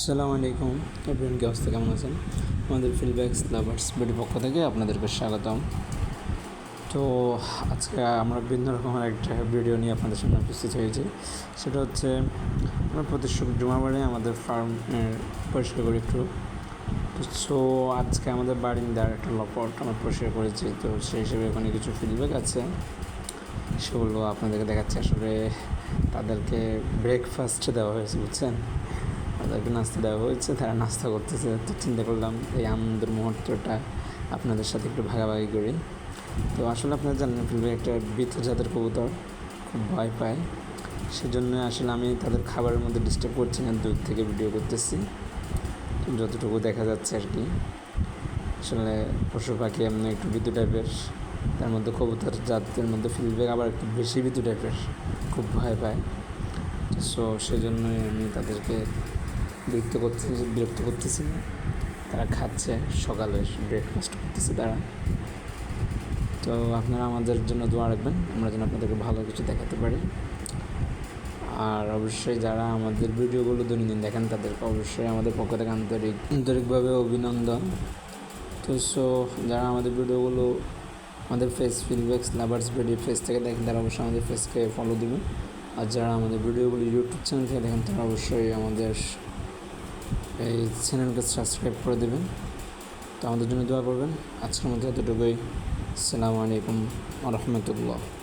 আসসালামু আলাইকুম। এভরিওয়ান, কি অবস্থা? কেমন আছেন? আমাদের ফিলব্যাক্স লাভার্স বিডি পক্ষ থেকে আপনাদেরকে স্বাগতম। তো আজকে আমরা বিভিন্ন রকমের একটা ভিডিও নিয়ে আপনাদের সামনে উপস্থিত হয়েছি। সেটা হচ্ছে, আমরা প্রতি জুমাবারে আমাদের ফার্ম পরিষ্কার করি একটু। তো সো আজকে আমাদের বারিন্দার একটা লপট আমরা পরিষ্কার করেছি। তো সেই হিসেবে ওখানে কিছু ফিডব্যাক আছে। সেগুলো আপনাদেরকে দেখাচ্ছি। আসলে তাদেরকে ব্রেকফাস্ট দেওয়া হয়েছে, বুঝছেন? তাদেরকে নাস্তা দেওয়া হয়েছে, তারা নাস্তা করতেছে। তো চিন্তা করলাম এই আনন্দের মুহূর্তটা আপনাদের সাথে একটু ভাগাভাগি করি। তো আসলে আপনারা জানেন ফিলবে একটা বৃদ্ধ জাতের কবুতর, খুব ভয় পায়। সেজন্য আসলে আমি তাদের খাবারের মধ্যে ডিস্টার্ব করছি না, দূর থেকে ভিডিও করতেছি। যতটুকু দেখা যাচ্ছে আর কি। আসলে পশু পাখি এমনি একটু বিদ্যুৎ টাইপের তার মধ্যে কবুতর জাতের মধ্যে ফিলব্যাক আবার একটু বেশি বিদ্যুৎ টাইপের খুব ভয় পায়। সো সেজন্যই আমি তাদেরকে বিরক্ত করতেছি বিরক্ত করতেছি তারা খাচ্ছে, সকালে ব্রেকফাস্ট করতেছে, তারা। তো আপনারা আমাদের জন্য দোয়া রাখবেন, আমরা যেন আপনাদেরকে ভালো কিছু দেখাতে পারি। আর অবশ্যই যারা আমাদের ভিডিওগুলো দৈনন্দিন দেখেন, তাদেরকে অবশ্যই আমাদের পক্ষ থেকে আন্তরিক, আন্তরিকভাবে অভিনন্দন। তো সো যারা আমাদের ভিডিওগুলো, আমাদের face feedbacks lovers video face থেকে দেখেন, তারা অবশ্যই আমাদের ফেসকে ফলো দেবেন। আর যারা আমাদের ভিডিওগুলো ইউটিউব চ্যানেল থেকে দেখেন, তারা অবশ্যই আমাদের এই চ্যানেলকে সাবস্ক্রাইব করে দেবেন। তো আমাদের জন্য দোয়া করবেন। আজকের মধ্যে এতটুকুই। আসসালামু আলাইকুম রহমতুল্লাহ।